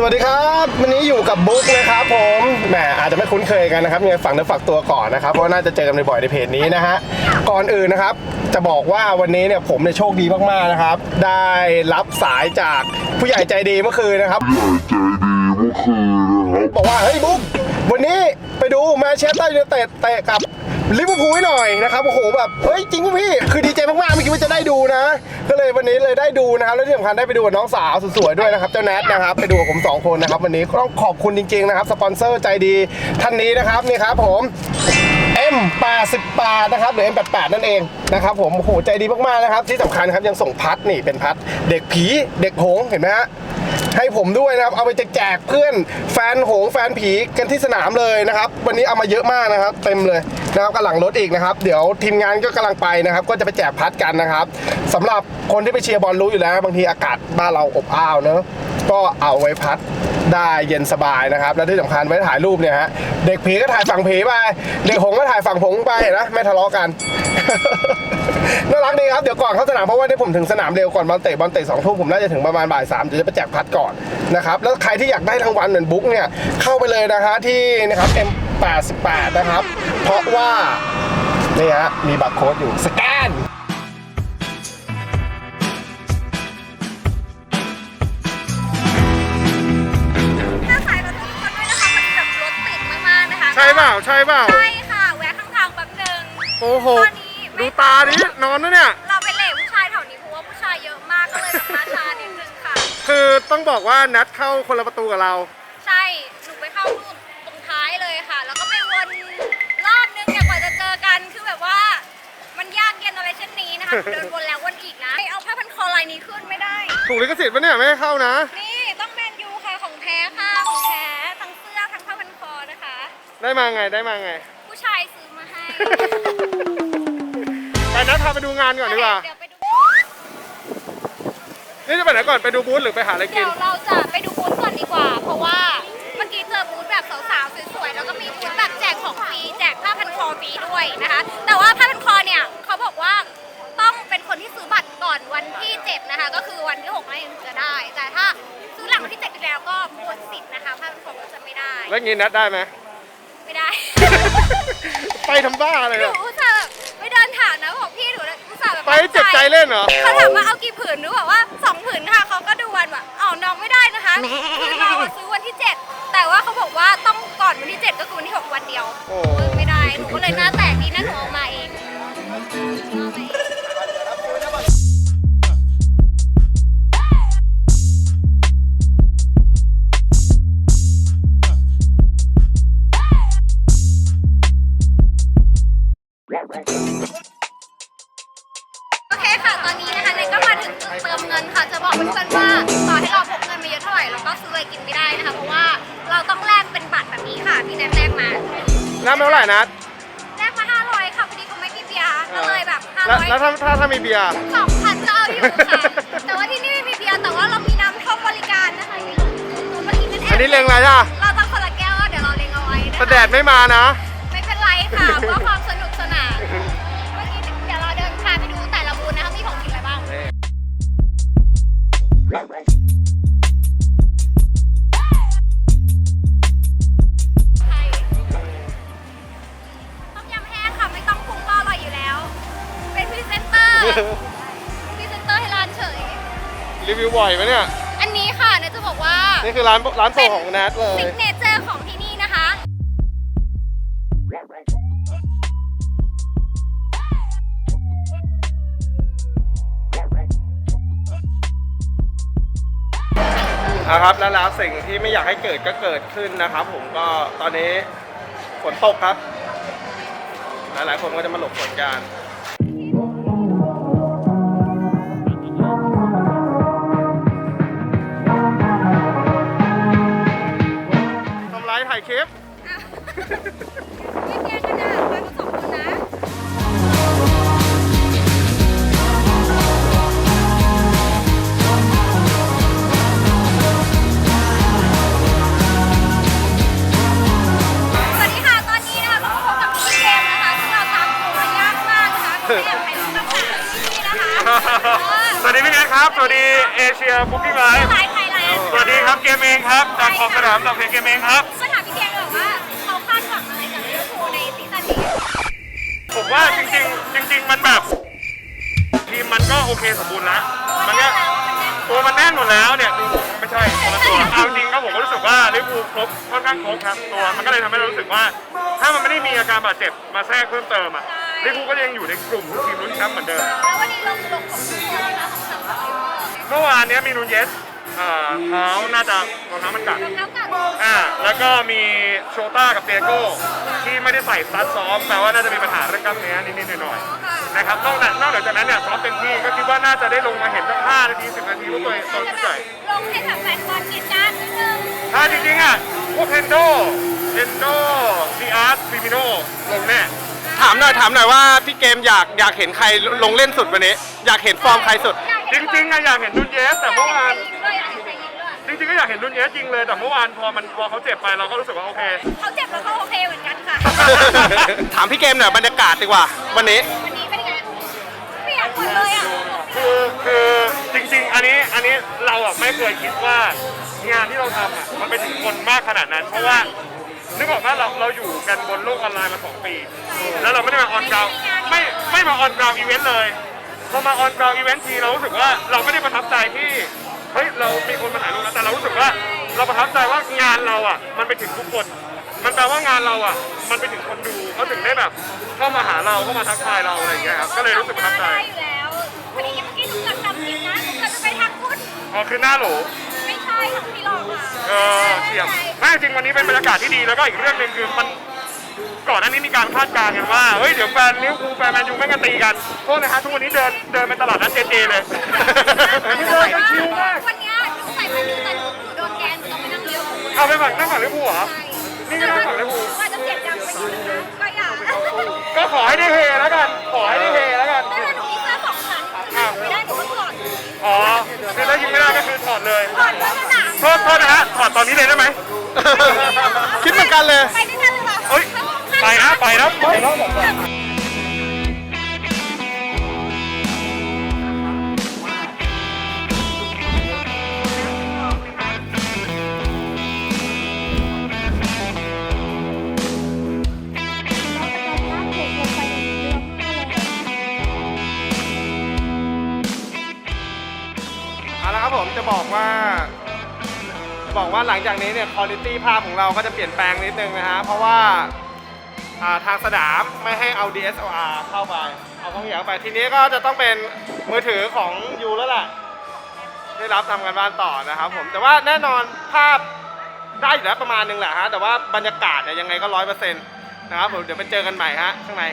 สวัสดีครับวันนี้อยู่กับบุ๊กนะครับผมแหมอาจจะไม่คุ้นเคยกันนะครับยังไงฝังเนื้อฝักตัวก่อนนะครับเพราะว่าน่าจะเจอกันบ่อยๆในเพจนี้นะฮะก่อนอื่นนะครับ จะบอกว่าวันนี้เนี่ยผมเนี่ยโชคดีมากๆนะครับ ได้รับสายจากผู้ใหญ่ใจดีเมื่อคืนนะครับใจดีเมื่อคืนนะครับบอกว่าเฮ้ยบุ๊กวันนี้ไปดูแมนเชสเตอร์ยูไนเต็ดเตะกับ ลิเวอร์พูลให้หน่อยนะครับโอ้โหแบบเฮ้ยจริงป่ะพี่คือดีใจมากๆไม่คิดว่าจะได้ดูนะ ก็เลยวันนี้เลยได้ดูนะครับแล้วที่สำคัญได้ไปดูกับน้องสาวสวยๆด้วยนะครับเจ้าแนทนะครับไปดูกับผมสองคนนะครับวันนี้ต้องขอบคุณจริงๆนะครับสปอนเซอร์ใจดีท่านนี้นะครับนี่ครับผม M88 นะครับหรือ M88 นั่นเองนะครับผมโอ้โหใจดีมากๆนะครับ ที่สำคัญครับยังส่งพัดนี่เป็นพัด เด็กผีเด็กหงเห็นไหมฮะให้ผมด้วยนะครับ เอาไปแจกเพื่อนแฟนหงแฟนผีกันที่สนามเลยนะครับ วันนี้เอามาเยอะมากนะครับ เต็มเลยนะครับกำลังรถอีกนะครับ เดี๋ยวทีมงานก็กำลังไปนะครับ ก็จะไปแจกพัดกันนะครับสำหรับคนที่ไปเชียร์บอลรู้อยู่แล้ว บางทีอากาศบ้านเราอบอ้าวเนอะ ก็เอาไว้พัดได้เย็นสบายนะครับ และที่สำคัญไว้ถ่ายรูปเนี่ยฮะเด็กผีก็ถ่ายฝั่งผีไปเด็กหงก็ถ่ายฝั่งหงไปนะไม่ทะเลาะกันน่ารักดีครับเดี๋ยวก่อนเข้าสนามเพราะว่าที่ผมถึงสนามเร็วก่อนบอลเตะบอลเตะสองทุ่มผมน่าจะถึงประมาณบ่ายสามเดี๋ยวจะไปแจกพัดก่อนนะครับแล้วใครที่อยากได้รางวัลเหมือนบุ๊กเนี่ยเข้าไปเลยนะฮะที่นะครับ M88 นะครับ เพราะว่านี่ฮะมีบัตรโค้ดอยู่สแกน ช่เปล่าใช่เปล่าใช่ค่ะ แวะข้างทางแป๊บหนึงโอ้โหตอนนี้ไม่ ดูตาดินอนนะเนี่ย เราไปเหล่ผู้ชายแถวนี้เพราะว่าผู้ชายเยอะมากก็เลยแบบมาช้านิดนึงค่ะ คือต้องบอกว่านัดเข้าคนละประตูกับเรา ใช่ หนูไปเข้ารูตรงท้ายเลยค่ะ แล้วก็ไปวนรอบนึงเนี่ยกว่าจะเจอกัน คือแบบว่า มันยากเย็นอะไรเช่นนี้นะคะเดินวนแล้ววนอีกนะไปเอาผ้าพันคอลายนี้ขึ้นไม่ได้ ถูกลิขสิทธิ์ปะเนี่ยไม่ให้เข้านะ นี่ต้องแมนยูค่ะของแท้ค่ะของแท้ทั้งเสื้อทั้งผ้าพันคอนะคะ ได้มาไงได้มาไง ผู้ชายซื้อมาให้ไปนัดพาไปดูงานก่อนดีกว่า เดี๋ยวไปดูนี่จะไปไหนก่อนไปดูบูธหรือไปหาอะไรกิเดี๋น ยวเราจะไปดูบูธก่อนดีกว่า เพราะว่าเมื่อกี้เจอบูธแบบสาวๆสวยๆแล้วก็มีบูธแบบแจกของฟรีแจกผ้าพันคอฟรีด้วยนะคะ แต่ว่าผ้าพันคอเนี่ยเขาบอกว่าต้องเป็นคนที่ซื้อบัตรก่อนวันที่7นะคะ ก็คือวันที่6นั่นเองถึงจะได้ แต่ถ้าซื้อหลังวันที่7ไปแล้วก็หมดสิทธิ์นะคะผ้าพันคอก็จะไม่ได้ แล้วงี้นัดได้ไหม ไม่ได้ไปทำบ้าอะไรหนูอะอุตส่าห์ไปเดินถามนะบอกพี่หนูอุตส่าห์แบบไปเจ็บใจเล่นเหรอ เขาถามว่าเอากี่ผืนหนูบอกว่าสองผืนค่ะเขาก็ดูวันว่าอ๋อน้องไม่ได้นะคะคือเราอะซื้อวันที่7แต่ว่าเขาบอกว่าต้องก่อนวันที่7ก็คือวันที่6วันเดียวโอ้เออไม่ได้หนูก็เลยหน้าแตกดีนะหนูเอามาเองเอามาเอง น้ำเท่าไหร่นัดแลกมา500ค่ะพอดีเขาไม่มีเบียร์ก็เลยแบบแล้วแล้ว500ถ้าถ้าถ้ามีเบียร์ สองพันก็เอาอยู่ค่ะแต่ว่าที่นี่ไม่มีเบียร์แต่ว่าเรามีน้ำท่อมบริการนะคะเมื่อกี้นั่นเองอันนี้เล็งอะไรอะเราต้องคนละแก้วเดี๋ยวเราเล็งเอาไว้นะแต่คะแดดไม่มานะ ไม่เป็นไรค่ะ เพื่อความสนุกสนาน เมื่อกี้เดี๋ยวเราเดินพาไปดูแต่ละบูธนะคะมีของกินอะไรบ้าง บ่อยไหมเนี่ย อันนี้ค่ะเนี่ยจะบอกว่านี่คือร้านร้านโปรดของแนทเลย ซิกเนเจอร์ของที่นี่นะคะ นะครับแล้วแล้วสิ่งที่ไม่อยากให้เกิดก็เกิดขึ้นนะครับ ผมก็ตอนนี้ฝนตกครับ หลายๆคนก็จะมาหลบฝนกันายคลิปไม่เพียงกันนะมาผสมกันนะสวัสดีค่ะ ตอนนี้นะคะเราก็พบกับพี่เกมนะคะซึ่งเราตามตัวยากมากนะคะพี่เกมให้ลูกน้ำตาลที่นี่นะคะสวัสดีพี่แนทครับ สวัสดีเอเชียบุ๊กิ้งไลฟ์ไทยไทยแลนด์สวัสดีครับเกมเองครับถามตอบเพลงเกมเองครับ ผมว่าจริงๆ จริง ๆ มันแบบทีมมันก็โอเคสมบูรณ์แล้วมันก็ตัวมันแน่นหมดแล้วเนี่ยดูไม่ใช่คนละตัวเอาจริงก็ผมก็รู้สึกว่าลิเวอร์พูลครบค่อนข้างครบครับตัวมันก็เลยทำให้เรารู้สึกว่า ถ้ามันไม่ได้มีอาการบาดเจ็บมาแทรกเพิ่มเติมอะลิเวอร์พูลก็ยังอยู่ในกลุ่มทีมลุ้นแชมป์เหมือนเดิมแล้ววันนี้ลงลงของทุกคนนะคะของสามคนเมื่อวานเนี้ยมีนูนเยสเอ่อเท้าน่าจะรองเท้ามันกัดรองเท้ากัดอ่าแล้วก็มีโชต้ากับเตียโก้ที่ไม่ได้ใส่ซัดซ้อมแปลว่าน่าจะมีปัญหาเรื่องกล้ามเนื้อนิดๆหน่อยๆนะครับนอกจากนอกจากนั้นเนี่ยซ้อมเต็มที่ก็คิดว่าน่าจะได้ลงมาเห็นสัก5นาที10 นาทีว่าตัวเองตัวที่ใส่ลงให้แบบแฟนบอลกินกันนิดนึงถ้าจริงๆอะพวกเทนโดเทนโดดีอาร์ตฟิมิโนลงแน่ถามหน่อยถามหน่อยว่าพี่เกมอยากอยากเห็นใครลงเล่นสุดวันนี้ อยากเห็นฟอร์มใครสุด จริงๆอะอยากเห็นนุนเยสแต่เมื่อวาน จริงๆก็อยากเห็นนุนเยสจริงเลยแต่เมื่อวานพอมันพอเขาเจ็บไปเราก็รู้สึกว่าโอเค เขาเจ็บแล้วก็โอเคเหมือนกันค่ะ ถามพี่เกมหน่อยบรรยากาศดีกว่า วันนี้ วันนี้เป็นไงเปียกหมดเลยอะคือคือจริงๆ อันนี้อันนี้เราอะไม่เคยคิดว่างานที่เราทำอะมันไปถึงคนมากขนาดนั้น เพราะว่านึกออกว่าเราเราอยู่กันบนโลกออนไลน์มาสองปี แล้วเราไม่ได้มาออนกราวไม่ไม่มาออนกราวอีเวนต์เลยพอมาออนกราวอีเวนต์ทีเรารู้สึกว่าเราไม่ได้ประทับใจที่ เฮ้ยเรามีคนมาถ่ายรูปนะแต่เรารู้สึกว่า เราประทับใจว่างานเราอะ มันไปถึงทุกคน มันแปลว่างานเราอะ มันไปถึงคนดูเขาถึงได้แบบเข้ามาหาเราเข้ามาทักทายเราอะไรอย่างเงี้ยครับก็เลยรู้สึกประทับใจได้อยู่แล้ววันนี้เมื่อกี้หนูเกิดจำผิดนะหนูเกิดจะไปทางพุทธอ๋อคือหน้าโหลไม่ใช่ทางพี่หลอกค่ะเออเทียมไม่จริงวันนี้เป็นบรรยากาศที่ดีแล้วก็อีกเรื่องหนึ่งคือมัน ก่อนหน้านี้มีการคาดการณ์กันว่า เฮ้ย เดี๋ยวแฟนลิเวอร์พูลแฟนแมนยูแม่งกันตีกัน โทษนะฮะทุกวันนี้เดินเดินไปตลาดนัดเจเจเลยนี่เดินกันชิวมากวันเนี้ยหนูใส่มาดูแต่หนูโดนแกนหนูต้องไปนั่งเลี้ยวหูเอาไปฝั่งนั่งฝั่งลิเวอร์พูลเหรอ นี่ก็นั่งฝั่งลิเวอร์พูลว่าจะเสียงดังไปอยู่นะก็อยากก็ขอให้ได้เฮแล้วกัน ขอให้ได้เฮแล้วกันแต่หนูมีเสื้อสองชั้นคือหนูไม่ได้หนูก็ถอดอ๋อคือถ้ายิงไม่ได้ก็คือถอดเลย ถอดเพื่อสนามโทษโทษนะฮะถอดตอนนี้เลยได้ไหม คิดเหมือนกันเลย ไปด้ว ไปนะไปนะไปนะเอาละครับผมจะบอกว่า จะบอกว่าหลังจากนี้เนี่ยคุณภาพภาพของเราก็จะเปลี่ยนแปลงนิดนึงนะฮะเพราะว่า ทางสนามไม่ให้เอา DSLR เข้าไป เอาของอย่างไป ทีนี้ก็จะต้องเป็นมือถือของยูแล้วแหละได้รับทำกันบ้านต่อนะครับผม แต่ว่าแน่นอนภาพได้อยู่แล้วประมาณนึงแหละฮะ แต่ว่าบรรยากาศเนี่ยยังไงก็ร้อยเปอร์เซ็นต์นะครับผมเดี๋ยวไปเจอกันใหม่ฮะข้างใน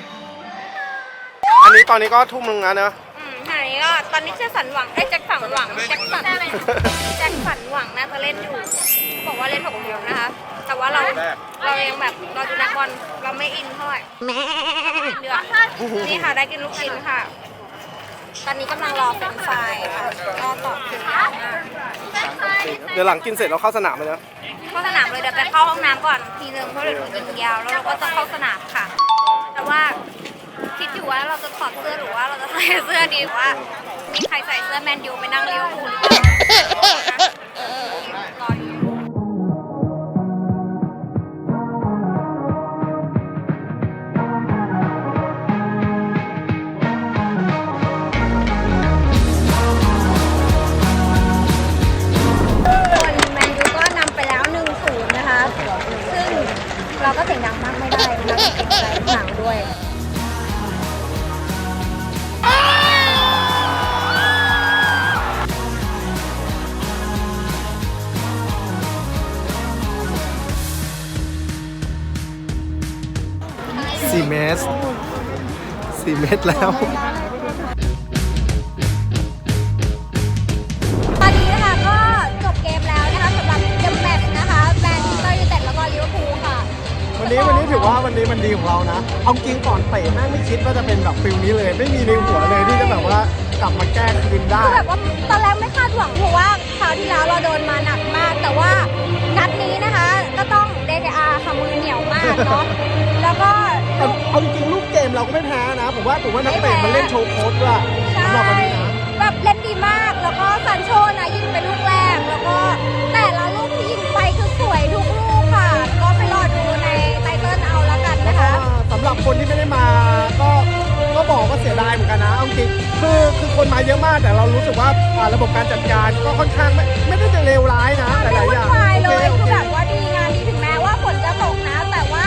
อันนี้ตอนนี้ก็ทุ่มนึงแล้วเนอะ อืมอันนี้ก็ตอนนี้แจ็คสันหวังไอ้ยแจ็คสันหวังแจ็คสันอะไรแจ็คสันหวังน่าจะเล่นอยู่ บอกว่าเล่นหกเดียวนะคะ แต่ว่าเราเรายังแบบเราดูนักบอลเราไม่อินเท่าไหร่เดือดนี่ค่ะได้กินลูกชิ้นค่ะ ตอนนี้กำลังรอเป็นไฟรายค่ะรอต่อคิวค่ะเดี๋ยวหลังกินเสร็จเราเข้าสนามเลยนะเข้าสนามเลยเดี๋ยวไปเข้าห้องน้ำก่อนทีนึงเพราะเดี๋ยวหนูยิงยาวแล้วเราก็จะเข้าสนามค่ะ แต่ว่าคิดอยู่ว่าเราจะถอดเสื้อหรือว่าเราจะใส่เสื้อดีว่า มีใครใส่เสื้อแมนยูไปนั่งเลี้ยวคูลหรือเปล่า หนังด้วยสี่เมตรสี่เมตรแล้ว วันนี้ถือว่าวันนี้มันดีของเรานะ เอาจริงก่อนเตะแม่งไม่คิดว่าจะเป็นแบบฟิลนี้เลย ไม่มีในหัวเลยที่จะแบบว่ากลับมาแก้คืนได้คือแบบว่าตอนแรกไม่คาดหวังเพราะว่าคราวที่แล้วเราโดนมาหนักมาก แต่ว่านัดนี้นะคะ ก็ต้องเดกอาค่ะมือเหนียวมากเนาะแล้วก็แต่เอาจริงๆลูกเกมเราก็ไม่แพ้นะผมว่าผมว่านักเตะมันเล่นโชว์โค้ดด้วยใช่สำหรับวันนี้นะแบบเล่นดีมากแล้วก็ซันโชนะยิงเป็นลูกแรกแล้วก็แต่ละลูกที่ยิงไปคือสวย จริงคือคือคนมาเยอะมากแต่เรารู้สึกว่าอ่าระบบการจัดการก็ค่อนข้างไม่ไม่ได้จะเลวร้ายนะหไม่ลายวุ่ๆอนย่างวายเลย โอคือเค แบบว่าดีงานที่ถึงแม้ว่าฝนจะตกนะ แต่ว่า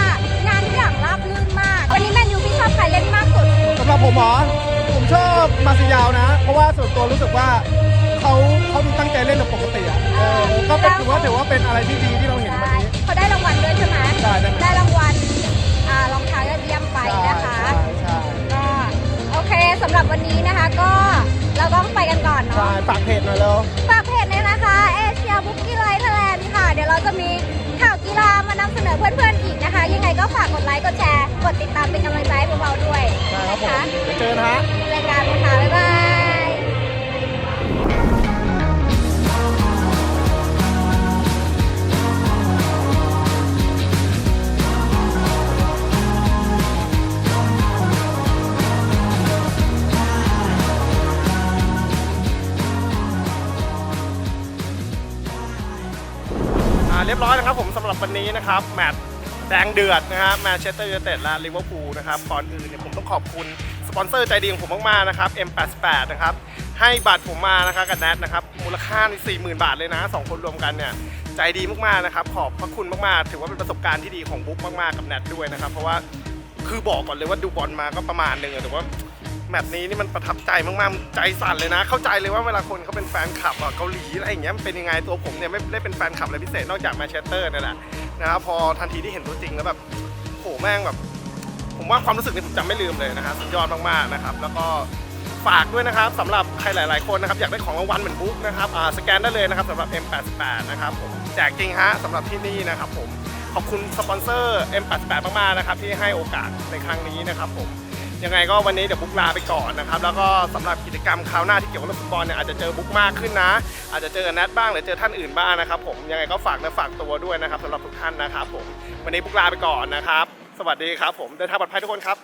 งานทุกอย่างราบรื่นมาก วันนี้แมนยูพี่ชอบใครเล่นมากสุด สำหรับผมหมอผมชอบมาซิยาวนะ เพราะว่าส่วนตัวรู้สึกว่าเขาเขาดูตั้งใจเล่นแบบปกติอะเออก็เป็นถือว่าถือว่าเป็นอะไรที่ดีที่เราเห็นวันใช่นี้ เขาได้รางวัลด้วยใช่ไหมได้ได้ได้รางวัล สำหรับวันนี้นะคะ ก็เราต้องไปกันก่อนใช่เนาะฝากเพจหน่อยเร็วฝากเพจเลยนะคะเอเชียบุ๊กี้ไลท์ไทยแลนด์ค่ะ เดี๋ยวเราจะมีข่าวกีฬามานำเสนอเพื่อนๆอีกนะคะ ยังไงก็ฝากกดไลค์กดแชร์ กดติดตามเป็นกำลังใจให้พวกเราด้วยใช่ครับผมนะคะเดี๋ยวเจอนะฮะรายการนะคะ เรียบร้อยนะครับผมสำหรับวันนี้นะครับแมตช์แดงเดือดนะฮะแมนเชสเตอร์ยูไนเต็ดและลิเวอร์พูลนะครับก่อนอื่นเนี่ยผมต้องขอบคุณสปอนเซอร์ใจดีของผมมากๆนะครับ M88 นะครับให้บัตรผมมานะครับกับแนทนะครับมูลค่านี่40,000 บาทเลยนะสองคนรวมกันเนี่ยใจดีมากๆนะครับขอบพระคุณมากๆ ถือว่าเป็นประสบการณ์ที่ดีของบุ๊กมากๆกับแนทด้วยนะครับเพราะว่าคือบอกก่อนเลยว่าดูบอลมาก็ประมาณหนึ่งแต่ว่า แมตช์นี้นี่มันประทับใจมากๆ ใจสั่นเลยนะ เข้าใจเลยว่าเวลาคนเขาเป็นแฟนคลับอะเกาหลีอะไรอย่างเงี้ยมันเป็นยังไงตัวผมเนี่ยไม่ได้เป็นแฟนคลับอะไรพิเศษนอกจากแมนเชสเตอร์นี่แหละนะครับพอทันทีที่เห็นตัวจริงแล้วแบบโหแม่งแบบ ผมว่าความรู้สึกนี้ผมจำไม่ลืมเลยนะครับสุดยอดมากๆนะครับแล้วก็ฝากด้วยนะครับสำหรับใครหลาย ๆ คนนะครับอยากได้ของรางวัลเหมือนบุ๊กนะครับอ่าสแกนได้เลยนะครับสำหรับ M88 นะครับผมแจกจริงฮะสำหรับที่นี่นะครับผมขอบคุณสปอนเซอร์ M88 มากๆนะครับที่ให้โอกาสในครั้งนี้นะครับผม ยังไงก็วันนี้เดี๋ยวบุ๊กลาไปก่อนนะครับแล้วก็สำหรับกิจกรรมคราวหน้าที่เกี่ยวกับฟุตบอลเนี่ยอาจจะเจอบุ๊กมากขึ้นนะ อาจจะเจอแนทบ้างหรือเจอท่านอื่นบ้างนะครับผมยังไงก็ฝากนะฝากตัวด้วยนะครับสำหรับทุกท่านนะครับผมวันนี้บุ๊กลาไปก่อนนะครับ สวัสดีครับผมเดินทางปลอดภัยทุกคนครับ